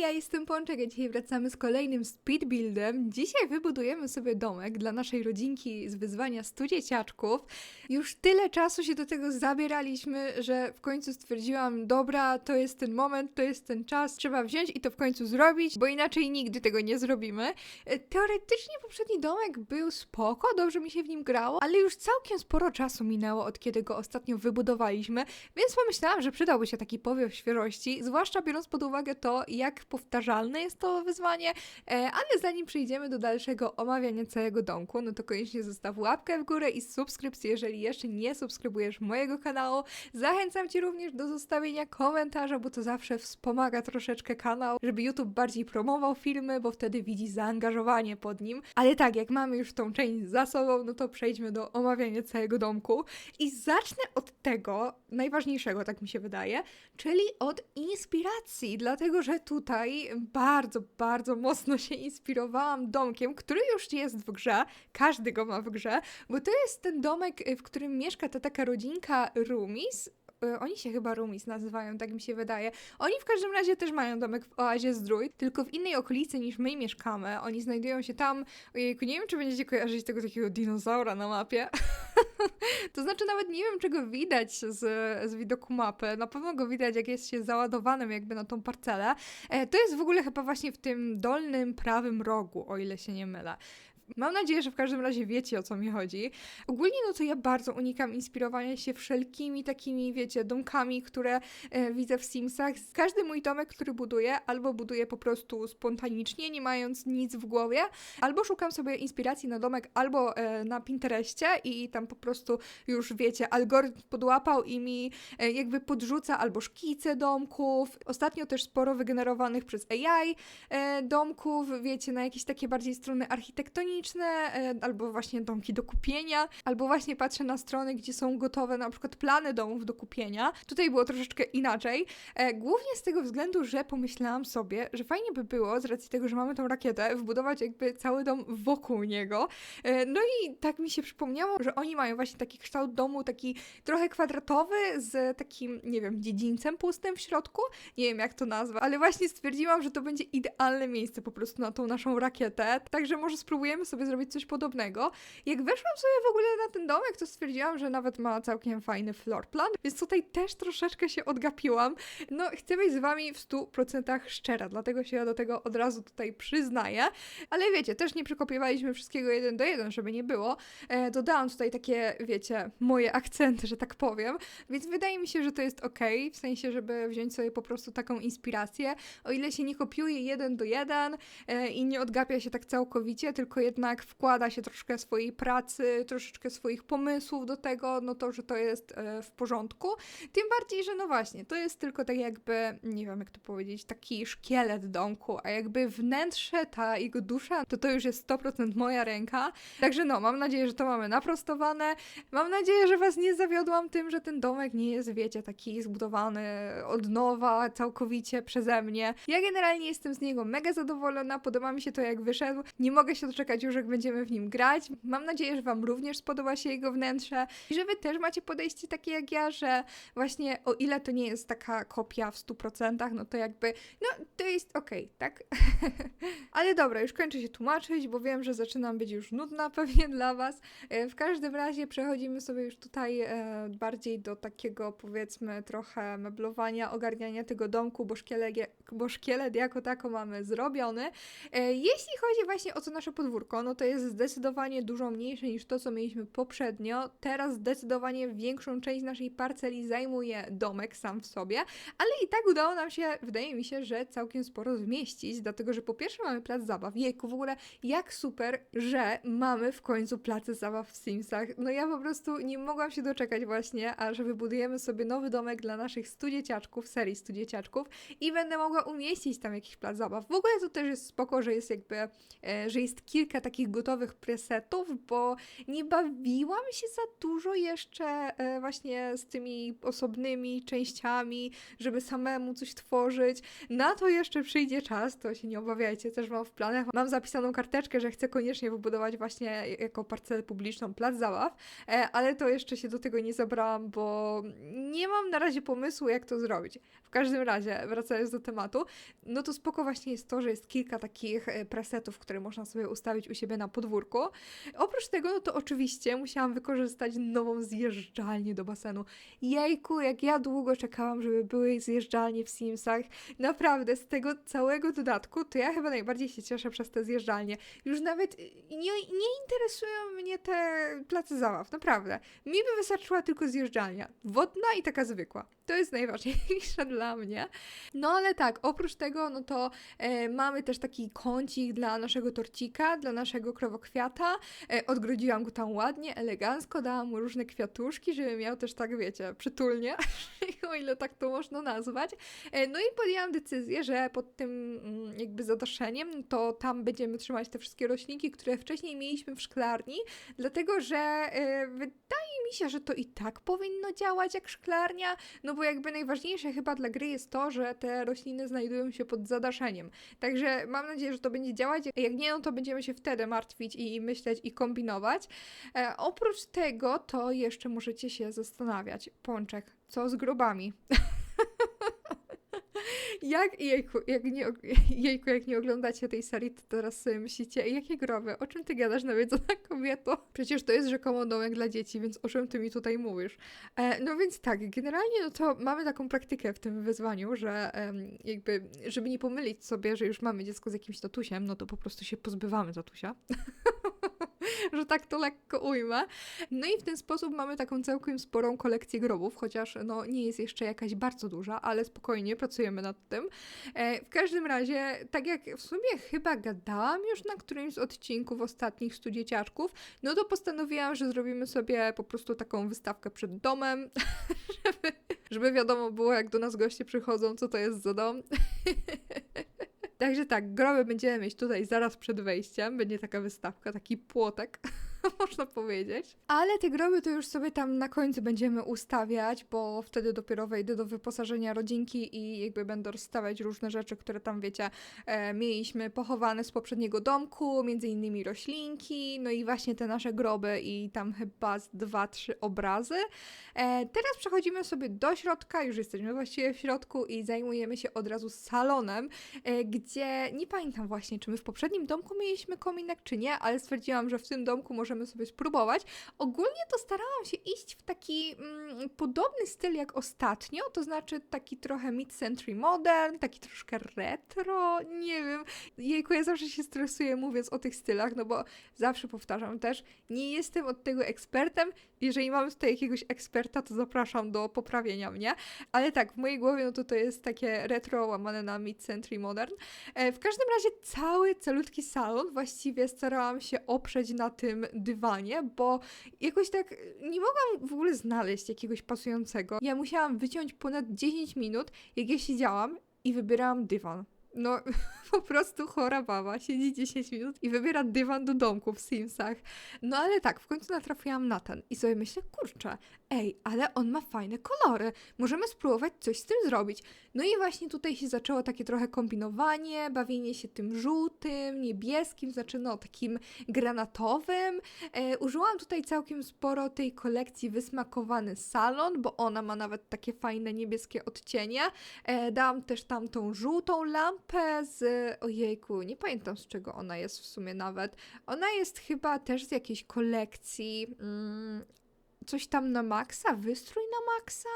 ja jestem Pączek, a dzisiaj wracamy z kolejnym speedbuildem. Dzisiaj wybudujemy sobie domek dla naszej rodzinki z wyzwania 100 dzieciaczków. Już tyle czasu się do tego zabieraliśmy, że w końcu stwierdziłam, dobra, to jest ten moment, to jest ten czas, trzeba wziąć i to w końcu zrobić, bo inaczej nigdy tego nie zrobimy. E, Teoretycznie poprzedni domek był spoko, dobrze mi się w nim grało, ale już całkiem sporo czasu minęło od kiedy go ostatnio wybudowaliśmy, więc pomyślałam, że przydałby się taki powiew świeżości, zwłaszcza biorąc pod uwagę to, jak powtarzalne jest to wyzwanie, e, ale zanim przejdziemy do dalszego omawiania całego domku, no to koniecznie zostaw łapkę w górę i subskrypcję, jeżeli jeszcze nie subskrybujesz mojego kanału. Zachęcam Cię również do zostawienia komentarza, bo to zawsze wspomaga troszeczkę kanał, żeby YouTube bardziej promował filmy, bo wtedy widzi zaangażowanie pod nim. Ale tak, jak mamy już tą część za sobą, no to przejdźmy do omawiania całego domku. I zacznę od tego, najważniejszego, tak mi się wydaje, czyli od inspiracji, dlatego że tutaj bardzo, bardzo mocno się inspirowałam domkiem, który już jest w grze, każdy go ma w grze, bo to jest ten domek, w którym mieszka ta taka rodzinka Rumis. Y, Oni się chyba Rumis nazywają, tak mi się wydaje. Oni w każdym razie też mają domek w Oazie Zdrój, tylko w innej okolicy niż my mieszkamy. Oni znajdują się tam, ojejku, nie wiem, czy będziecie kojarzyć tego takiego dinozaura na mapie. To znaczy nawet nie wiem, czego widać z, z widoku mapy. Na pewno go widać, jak jest się załadowanym jakby na tą parcelę. E, to jest w ogóle chyba właśnie w tym dolnym prawym rogu, o ile się nie mylę. Mam nadzieję, że w każdym razie wiecie o co mi chodzi. Ogólnie no to ja bardzo unikam inspirowania się wszelkimi takimi, wiecie, domkami, które e, widzę w Simsach. Każdy mój domek, który buduję, albo buduję po prostu spontanicznie, nie mając nic w głowie, albo szukam sobie inspiracji na domek, albo e, na Pinterestie i tam po prostu już wiecie, algorytm podłapał i mi e, jakby podrzuca albo szkice domków. Ostatnio też sporo wygenerowanych przez AI e, domków, wiecie, na jakieś takie bardziej strony architektoniczne, e, albo właśnie domki do kupienia, albo właśnie patrzę na strony, gdzie są gotowe na przykład plany domów do kupienia. Tutaj było troszeczkę inaczej. E, głównie z tego względu, że pomyślałam sobie, że fajnie by było, z racji tego, że mamy tą rakietę, wbudować jakby cały dom wokół niego. E, no i tak mi się przypomniało, że oni mają właśnie taki kształt domu, taki trochę kwadratowy, z takim, nie wiem, dziedzińcem pustym w środku. Nie wiem, jak to nazwać, ale właśnie stwierdziłam, że to będzie idealne miejsce po prostu na tą naszą rakietę. Także może spróbujemy sobie zrobić coś podobnego. Jak weszłam sobie w ogóle na ten domek, to stwierdziłam, że nawet ma całkiem fajny floor plan, więc tutaj też troszeczkę się odgapiłam. No, chcę być z wami w 100% szczera, dlatego się ja do tego od razu tutaj przyznaję. Ale wiecie, też nie przekopiowaliśmy wszystkiego jeden do jeden, żeby nie było. E, dodałam tutaj takie, wiecie, moje akcenty, że tak powiem, więc wydaje mi się, że to jest ok, w sensie, żeby wziąć sobie po prostu taką inspirację. O ile się nie kopiuje jeden do jeden e, i nie odgapia się tak całkowicie, tylko jednak wkłada się troszkę swojej pracy, troszeczkę swoich pomysłów do tego, no to, że to jest e, w porządku. Tym bardziej, że no właśnie, to jest tylko tak jakby, nie wiem jak to powiedzieć, taki szkielet domku, a jakby wnętrze, ta jego dusza, to to już jest 100% moja ręka. Także no, mam nadzieję, że to mamy naprostowane. Mam nadzieję, że Was nie zawiodłam tym, że ten domek nie jest, wiecie, taki zbudowany od nowa, całkowicie przeze mnie. Ja generalnie jestem z niego mega zadowolona, podoba mi się to jak wyszedł. Nie mogę się doczekać jak będziemy w nim grać. Mam nadzieję, że Wam również spodoba się jego wnętrze i że Wy też macie podejście takie jak ja, że właśnie o ile to nie jest taka kopia w 100%, no to jakby, no to jest okej, tak? Ale dobra, już kończę się tłumaczyć, bo wiem, że zaczynam być już nudna pewnie dla Was. E, W każdym razie przechodzimy sobie już tutaj e, bardziej do takiego powiedzmy trochę meblowania, ogarniania tego domku, bo szkielet, bo szkielet jako tako mamy zrobiony. E, Jeśli chodzi właśnie o to nasze podwórko, no to jest zdecydowanie dużo mniejsze niż to, co mieliśmy poprzednio. Teraz zdecydowanie większą część naszej parceli zajmuje domek sam w sobie, ale i tak udało nam się, wydaje mi się, że całkiem sporo zmieścić, dlatego że po pierwsze mamy plac zabaw. Jejku, w ogóle jak super, że mamy w końcu place zabaw w Simsach. No ja po prostu nie mogłam się doczekać właśnie, aż wybudujemy sobie nowy domek dla naszych 100 dzieciaczków, serii 100 dzieciaczków i będę mogła umieścić tam jakiś plac zabaw. W ogóle to też jest spoko, że jest jakby, e, że jest kilka takich gotowych presetów, bo nie bawiłam się za dużo jeszcze e, właśnie z tymi osobnymi częściami, żeby samemu coś tworzyć. Na to jeszcze przyjdzie czas, to się nie obawiajcie, też mam w planach. Mam zapisaną karteczkę, że chcę koniecznie wybudować właśnie jako parcelę publiczną plac zabaw, e, ale to jeszcze się do tego nie zabrałam, bo nie mam na razie pomysłu, jak to zrobić. W każdym razie, wracając do tematu, no to spoko właśnie jest to, że jest kilka takich e, presetów, które można sobie ustawić u siebie na podwórku. Oprócz tego, no to oczywiście musiałam wykorzystać nową zjeżdżalnię do basenu. Jejku, jak ja długo czekałam, żeby były zjeżdżalnie w Simsach. Naprawdę, z tego całego dodatku, to ja chyba najbardziej się cieszę przez te zjeżdżalnie. Już nawet nie, nie interesują mnie te place zabaw, naprawdę. Mi by wystarczyła tylko zjeżdżalnia. Wodna i taka zwykła. To jest najważniejsze dla mnie. No ale tak, oprócz tego, no to e, mamy też taki kącik dla naszego torcika, dla naszego krowokwiata. E, odgrodziłam go tam ładnie, elegancko, dałam mu różne kwiatuszki, żeby miał też tak, wiecie, przytulnie, o ile tak to można nazwać. E, no i podjęłam decyzję, że pod tym mm, jakby zadaszeniem, to tam będziemy trzymać te wszystkie roślinki, które wcześniej mieliśmy w szklarni, dlatego że e, wydaje mi się, że to i tak powinno działać jak szklarnia, no bo jakby najważniejsze chyba dla gry jest to, że te rośliny znajdują się pod zadaszeniem. Także mam nadzieję, że to będzie działać. Jak nie, no to będziemy się wtedy martwić i myśleć i kombinować. E, oprócz tego, to jeszcze możecie się zastanawiać, Pączek, co z grobami? Jak, jejku, jak nie, jejku, jak nie oglądacie tej serii, to teraz sobie myślicie, jakie groby, o czym ty gadasz, nawiedzona kobieto? Przecież to jest rzekomo domek dla dzieci, więc o czym ty mi tutaj mówisz? E, no więc tak, generalnie no to mamy taką praktykę w tym wyzwaniu, że jakby, żeby nie pomylić sobie, że już mamy dziecko z jakimś tatusiem, no to po prostu się pozbywamy tatusia. że tak to lekko ujmę. No i w ten sposób mamy taką całkiem sporą kolekcję grobów, chociaż no nie jest jeszcze jakaś bardzo duża, ale spokojnie pracujemy nad tym. E, w każdym razie, tak jak w sumie chyba gadałam już na którymś z odcinków ostatnich stu dzieciaczków, no to postanowiłam, że zrobimy sobie po prostu taką wystawkę przed domem, żeby, żeby wiadomo było, jak do nas goście przychodzą, co to jest za dom. Także tak, groby będziemy mieć tutaj zaraz przed wejściem. Będzie taka wystawka, taki płotek, można powiedzieć. Ale te groby to już sobie tam na końcu będziemy ustawiać, bo wtedy dopiero wejdę do wyposażenia rodzinki i jakby będę rozstawiać różne rzeczy, które tam, wiecie, e, mieliśmy pochowane z poprzedniego domku, między innymi roślinki, no i właśnie te nasze groby i tam chyba z dwa, trzy obrazy. E, teraz przechodzimy sobie do środka, już jesteśmy właściwie w środku i zajmujemy się od razu salonem, e, gdzie nie pamiętam właśnie, czy my w poprzednim domku mieliśmy kominek, czy nie, ale stwierdziłam, że w tym domku możemy sobie spróbować. Ogólnie to starałam się iść w taki mm, podobny styl jak ostatnio, to znaczy taki trochę mid-century modern, taki troszkę retro, nie wiem. Jejku, ja zawsze się stresuję mówiąc o tych stylach, no bo zawsze powtarzam też, nie jestem od tego ekspertem. Jeżeli mamy tutaj jakiegoś eksperta, to zapraszam do poprawienia mnie. Ale tak, w mojej głowie no to to jest takie retro łamane na mid-century modern. E, w każdym razie cały calutki salon właściwie starałam się oprzeć na tym dywanie, bo jakoś tak nie mogłam w ogóle znaleźć jakiegoś pasującego. Ja musiałam wyciąć ponad 10 minut, jak ja siedziałam i wybierałam dywan. No, po prostu chora baba siedzi 10 minut i wybiera dywan do domku w Simsach. No ale tak, w końcu natrafiłam na ten i sobie myślę, kurczę, ej, ale on ma fajne kolory, możemy spróbować coś z tym zrobić. No i właśnie tutaj się zaczęło takie trochę kombinowanie, bawienie się tym żółtym, niebieskim, znaczy no takim granatowym. E, użyłam tutaj całkiem sporo tej kolekcji Wysmakowany Salon, bo ona ma nawet takie fajne niebieskie odcienie. E, dałam też tam tą żółtą lampę z ojejku, nie pamiętam z czego ona jest w sumie nawet. Ona jest chyba też z jakiejś kolekcji. Mm, coś tam na maksa? Wystrój na maksa?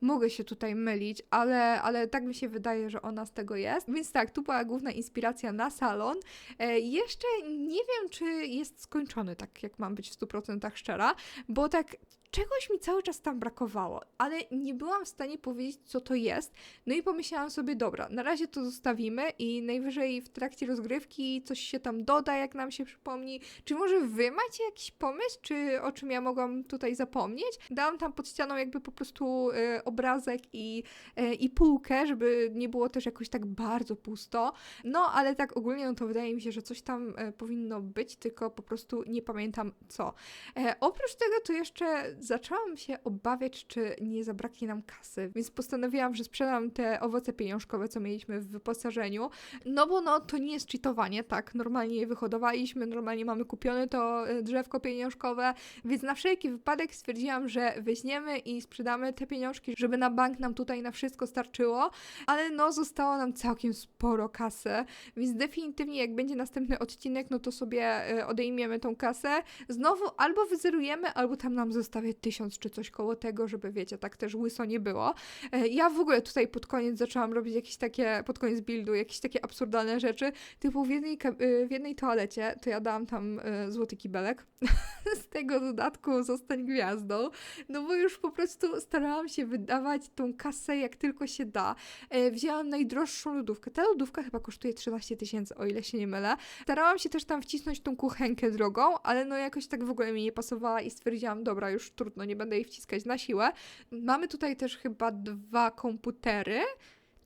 Mogę się tutaj mylić, ale, ale tak mi się wydaje, że ona z tego jest. Więc tak, tu była główna inspiracja na salon. E, jeszcze nie wiem, czy jest skończony, tak jak mam być w 100% szczera, bo tak czegoś mi cały czas tam brakowało, ale nie byłam w stanie powiedzieć, co to jest. No i pomyślałam sobie, dobra, na razie to zostawimy i najwyżej w trakcie rozgrywki coś się tam doda, jak nam się przypomni. Czy może wy macie jakiś pomysł, czy o czym ja mogłam tutaj zapomnieć? Dałam tam pod ścianą jakby po prostu e, obrazek i, e, i półkę, żeby nie było też jakoś tak bardzo pusto. No, ale tak ogólnie, no to wydaje mi się, że coś tam e, powinno być, tylko po prostu nie pamiętam co. E, oprócz tego to jeszcze zaczęłam się obawiać, czy nie zabraknie nam kasy, więc postanowiłam, że sprzedam te owoce pieniążkowe, co mieliśmy w wyposażeniu, no bo no to nie jest cheatowanie, tak, normalnie je wyhodowaliśmy, normalnie mamy kupione to e, drzewko pieniążkowe, więc na wszelki wypadek stwierdziłam, że weźmiemy i sprzedamy te pieniążki, żeby na bank nam tutaj na wszystko starczyło, ale no zostało nam całkiem sporo kasy, więc definitywnie jak będzie następny odcinek, no to sobie e, odejmiemy tą kasę, znowu albo wyzerujemy, albo tam nam zostawię tysiąc czy coś koło tego, żeby wiecie, tak też łyso nie było. E, Ja w ogóle tutaj pod koniec zaczęłam robić jakieś takie, pod koniec buildu, jakieś takie absurdalne rzeczy, typu w jednej, y, w jednej toalecie, to ja dałam tam y, złoty kibelek, z tego dodatku zostań gwiazdą, no bo już po prostu starałam się wydawać tą kasę jak tylko się da. E, Wzięłam najdroższą lodówkę, ta lodówka chyba kosztuje 13 tysięcy, o ile się nie mylę. Starałam się też tam wcisnąć tą kuchenkę drogą, ale no jakoś tak w ogóle mi nie pasowała i stwierdziłam, dobra, już trudno, nie będę jej wciskać na siłę. Mamy tutaj też chyba dwa komputery.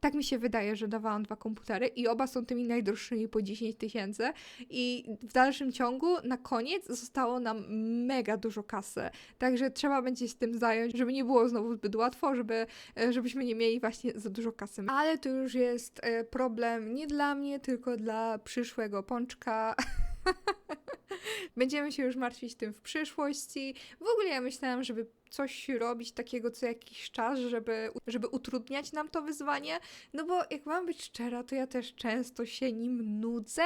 Tak mi się wydaje, że dawałam dwa komputery i oba są tymi najdroższymi po 10 tysięcy. I w dalszym ciągu, na koniec, zostało nam mega dużo kasy. Także trzeba będzie się tym zająć, żeby nie było znowu zbyt łatwo, żeby, e, żebyśmy nie mieli właśnie za dużo kasy. Ale to już jest e, problem nie dla mnie, tylko dla przyszłego pączka. Będziemy się już martwić tym w przyszłości. W ogóle ja myślałam, żeby coś robić takiego co jakiś czas, żeby, żeby utrudniać nam to wyzwanie. No bo jak mam być szczera, to ja też często się nim nudzę.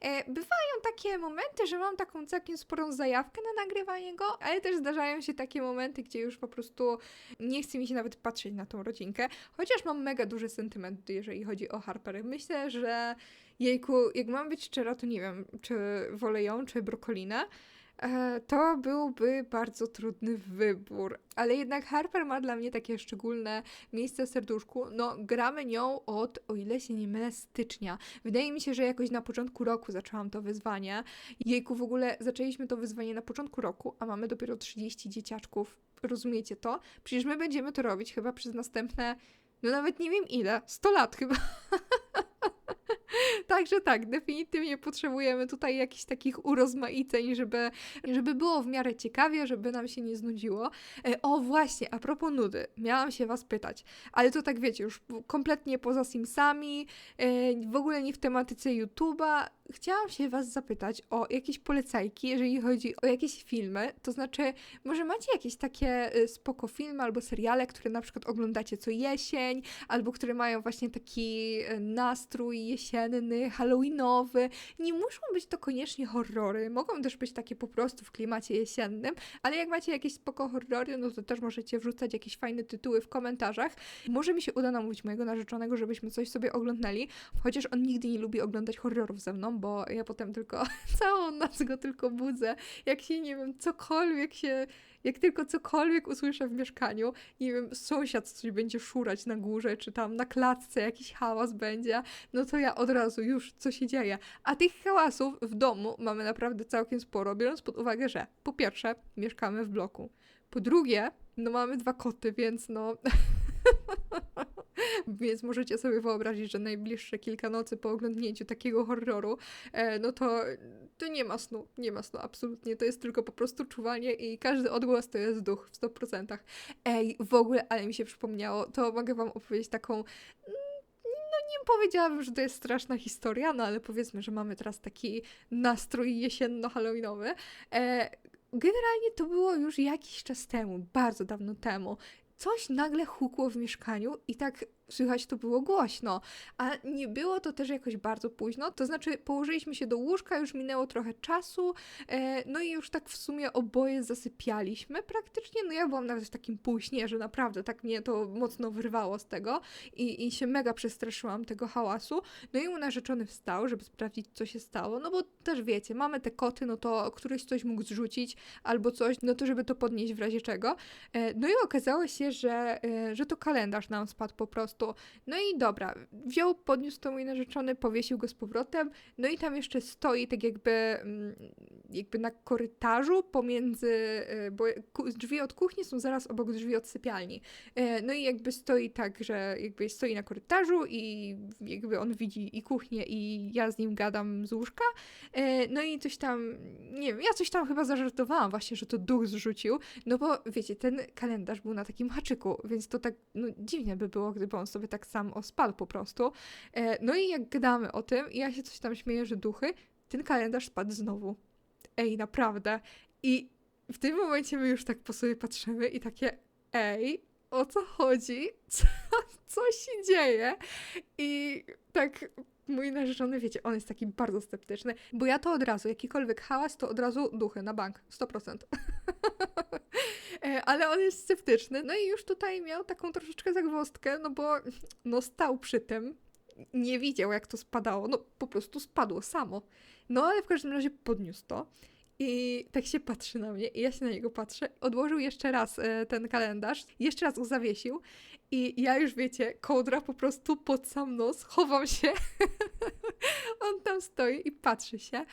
E, bywają takie momenty, że mam taką całkiem sporą zajawkę na nagrywanie go, ale też zdarzają się takie momenty, gdzie już po prostu nie chce mi się nawet patrzeć na tą rodzinkę. Chociaż mam mega duży sentyment, jeżeli chodzi o Harper. Myślę, że jejku, jak mam być szczera, to nie wiem, czy wolę ją, czy brokolinę. E, To byłby bardzo trudny wybór, ale jednak Harper ma dla mnie takie szczególne miejsce w serduszku. No, gramy nią od, o ile się nie mylę, stycznia. Wydaje mi się, że jakoś na początku roku zaczęłam to wyzwanie. Jejku, w ogóle zaczęliśmy to wyzwanie na początku roku, a mamy dopiero 30 dzieciaczków. Rozumiecie to? Przecież my będziemy to robić chyba przez następne, no nawet nie wiem ile, 100 lat chyba. Także tak, definitywnie potrzebujemy tutaj jakichś takich urozmaiceń, żeby, żeby było w miarę ciekawie, żeby nam się nie znudziło. E, o właśnie, a propos nudy, miałam się was pytać, ale to tak wiecie, już kompletnie poza Simsami, e, w ogóle nie w tematyce YouTube'a. Chciałam się was zapytać o jakieś polecajki, jeżeli chodzi o jakieś filmy, to znaczy, może macie jakieś takie e, spoko filmy albo seriale, które na przykład oglądacie co jesień, albo które mają właśnie taki e, nastrój jesienny, halloweenowy. Nie muszą być to koniecznie horrory, mogą też być takie po prostu w klimacie jesiennym, ale jak macie jakieś spoko horrory, no to też możecie wrzucać jakieś fajne tytuły w komentarzach. Może mi się uda namówić mojego narzeczonego, żebyśmy coś sobie oglądali, chociaż on nigdy nie lubi oglądać horrorów ze mną, bo ja potem tylko całą noc go tylko budzę, jak się, nie wiem, cokolwiek się jak tylko cokolwiek usłyszę w mieszkaniu, nie wiem, sąsiad coś będzie szurać na górze, czy tam na klatce jakiś hałas będzie, no to ja od razu już co się dzieje. A tych hałasów w domu mamy naprawdę całkiem sporo, biorąc pod uwagę, że po pierwsze mieszkamy w bloku, po drugie, no mamy dwa koty, więc no. Więc możecie sobie wyobrazić, że najbliższe kilka nocy po oglądnięciu takiego horroru, e, no to, to nie ma snu, nie ma snu, absolutnie. To jest tylko po prostu czuwanie i każdy odgłos to jest duch w 100%. Ej, w ogóle, ale mi się przypomniało, to mogę wam opowiedzieć taką mm, no nie powiedziałabym, że to jest straszna historia, no ale powiedzmy, że mamy teraz taki nastrój jesienno-halloweenowy. E, generalnie to było już jakiś czas temu, bardzo dawno temu. Coś nagle hukło w mieszkaniu i tak słychać to było głośno, a nie było to też jakoś bardzo późno, to znaczy położyliśmy się do łóżka, już minęło trochę czasu, e, no i już tak w sumie oboje zasypialiśmy praktycznie, no ja byłam nawet w takim półśnie, że naprawdę tak mnie to mocno wyrwało z tego i, i się mega przestraszyłam tego hałasu, no i mój narzeczony wstał, żeby sprawdzić co się stało, no bo też wiecie, mamy te koty, no to któryś coś mógł zrzucić albo coś, no to żeby to podnieść w razie czego, e, no i okazało się, że, e, że to kalendarz nam spadł po prostu, no i dobra, wziął, podniósł to mój narzeczony, powiesił go z powrotem, no i tam jeszcze stoi tak jakby mm, jakby na korytarzu pomiędzy, e, bo drzwi od kuchni są zaraz obok drzwi od sypialni. E, No i jakby stoi tak, że jakby stoi na korytarzu i jakby on widzi i kuchnię i ja z nim gadam z łóżka. E, No i coś tam, nie wiem, ja coś tam chyba zażartowałam właśnie, że to duch zrzucił, no bo wiecie, ten kalendarz był na takim haczyku, więc to tak no, dziwnie by było, gdyby on sobie tak sam ospadł po prostu. E, No i jak gadamy o tym, i ja się coś tam śmieję, że duchy, ten kalendarz spadł znowu. Ej, naprawdę. I w tym momencie my już tak po sobie patrzymy i takie, ej, o co chodzi? Co, co się dzieje? I tak mój narzeczony, wiecie, on jest taki bardzo sceptyczny, bo ja to od razu, jakikolwiek hałas, to od razu duchy na bank, 100%. E, Ale on jest sceptyczny, no i już tutaj miał taką troszeczkę zagwozdkę, no bo no stał przy tym, nie widział jak to spadało, no po prostu spadło samo. No ale w każdym razie podniósł to. I tak się patrzy na mnie, i ja się na niego patrzę. Odłożył jeszcze raz e, ten kalendarz, jeszcze raz go zawiesił. I ja już wiecie, kołdra po prostu pod sam nos, chowam się. On tam stoi i patrzy się.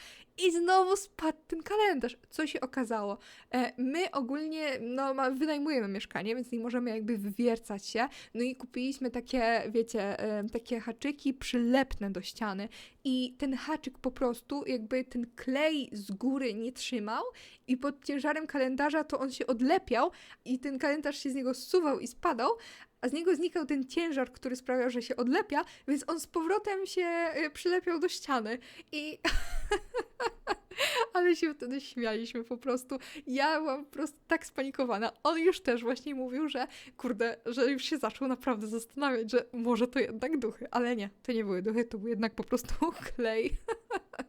I znowu spadł ten kalendarz. Co się okazało? E, my ogólnie no, wynajmujemy mieszkanie, więc nie możemy jakby wywiercać się. No i kupiliśmy takie, wiecie, e, takie haczyki przylepne do ściany. I ten haczyk po prostu, jakby ten klej z góry nie trzymał, i pod ciężarem kalendarza to on się odlepiał, i ten kalendarz się z niego zsuwał i spadał, a z niego znikał ten ciężar, który sprawiał, że się odlepia, więc on z powrotem się e, przylepiał do ściany. I. Ale się wtedy śmialiśmy po prostu. Ja byłam po prostu tak spanikowana. On już też właśnie mówił, że kurde, że już się zaczął naprawdę zastanawiać, że może to jednak duchy. Ale nie, to nie były duchy, to był jednak po prostu klej.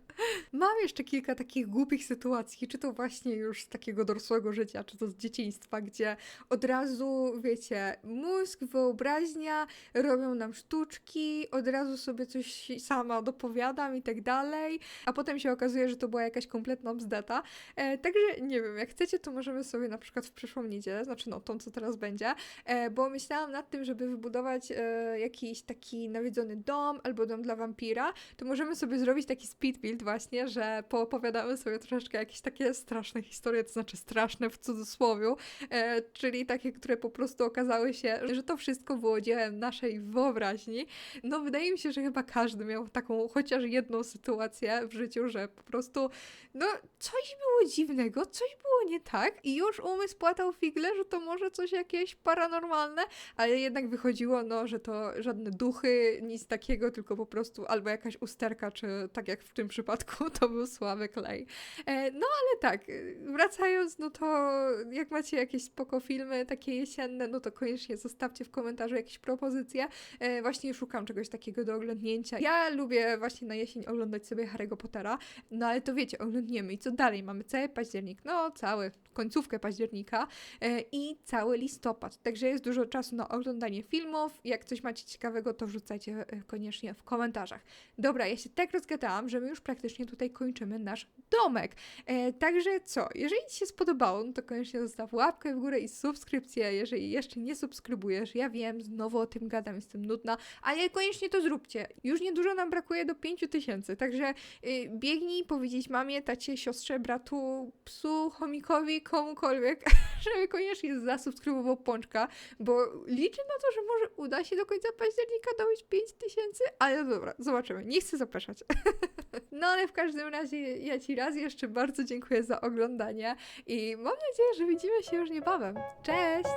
Mam jeszcze kilka takich głupich sytuacji, czy to właśnie już z takiego dorosłego życia, czy to z dzieciństwa, gdzie od razu, wiecie, mózg, wyobraźnia robią nam sztuczki, od razu sobie coś sama dopowiadam i tak dalej, a potem się okazuje, że to była jakaś kompletna bzdeta. E, także nie wiem, jak chcecie, to możemy sobie na przykład w przyszłą niedzielę, znaczy no tą, co teraz będzie, e, bo myślałam nad tym, żeby wybudować e, jakiś taki nawiedzony dom albo dom dla wampira, to możemy sobie zrobić taki speed build właśnie, że poopowiadamy sobie troszeczkę jakieś takie straszne historie, to znaczy straszne w cudzysłowie, e, czyli takie, które po prostu okazały się, że to wszystko było dziełem naszej wyobraźni. No wydaje mi się, że chyba każdy miał taką chociaż jedną sytuację w życiu, że po prostu no coś było dziwnego, coś było nie tak i już umysł płatał figle, że to może coś jakieś paranormalne, ale jednak wychodziło, no, że to żadne duchy, nic takiego, tylko po prostu albo jakaś usterka, czy tak jak w tym przypadku, to był słaby klej. E, no ale tak, y, wracając, no to jak macie jakieś spoko filmy takie jesienne, no to koniecznie zostawcie w komentarzu jakieś propozycje. E, właśnie szukam czegoś takiego do oglądnięcia. Ja lubię właśnie na jesień oglądać sobie Harry'ego Pottera, no ale to wiecie, oglądniemy i co dalej? Mamy cały październik, no cały, końcówkę października e, i cały listopad. Także jest dużo czasu na oglądanie filmów. Jak coś macie ciekawego, to wrzucajcie koniecznie w komentarzach. Dobra, ja się tak rozgadałam, że my już praktycznie tutaj kończymy nasz domek. E, także co, jeżeli Ci się spodobało, no to koniecznie zostaw łapkę w górę i subskrypcję, jeżeli jeszcze nie subskrybujesz. Ja wiem, znowu o tym gadam, jestem nudna, ale koniecznie to zróbcie. Już niedużo nam brakuje do 5000, także y, biegnij powiedzieć mamie, tacie, siostrze, bratu, psu, chomikowi, komukolwiek, żeby koniecznie zasubskrybował Pączka, bo liczę na to, że może uda się do końca października dobić 5000, ale no dobra, zobaczymy. Nie chcę zapraszać. No ale w każdym razie ja Ci raz jeszcze bardzo dziękuję za oglądanie i mam nadzieję, że widzimy się już niebawem. Cześć!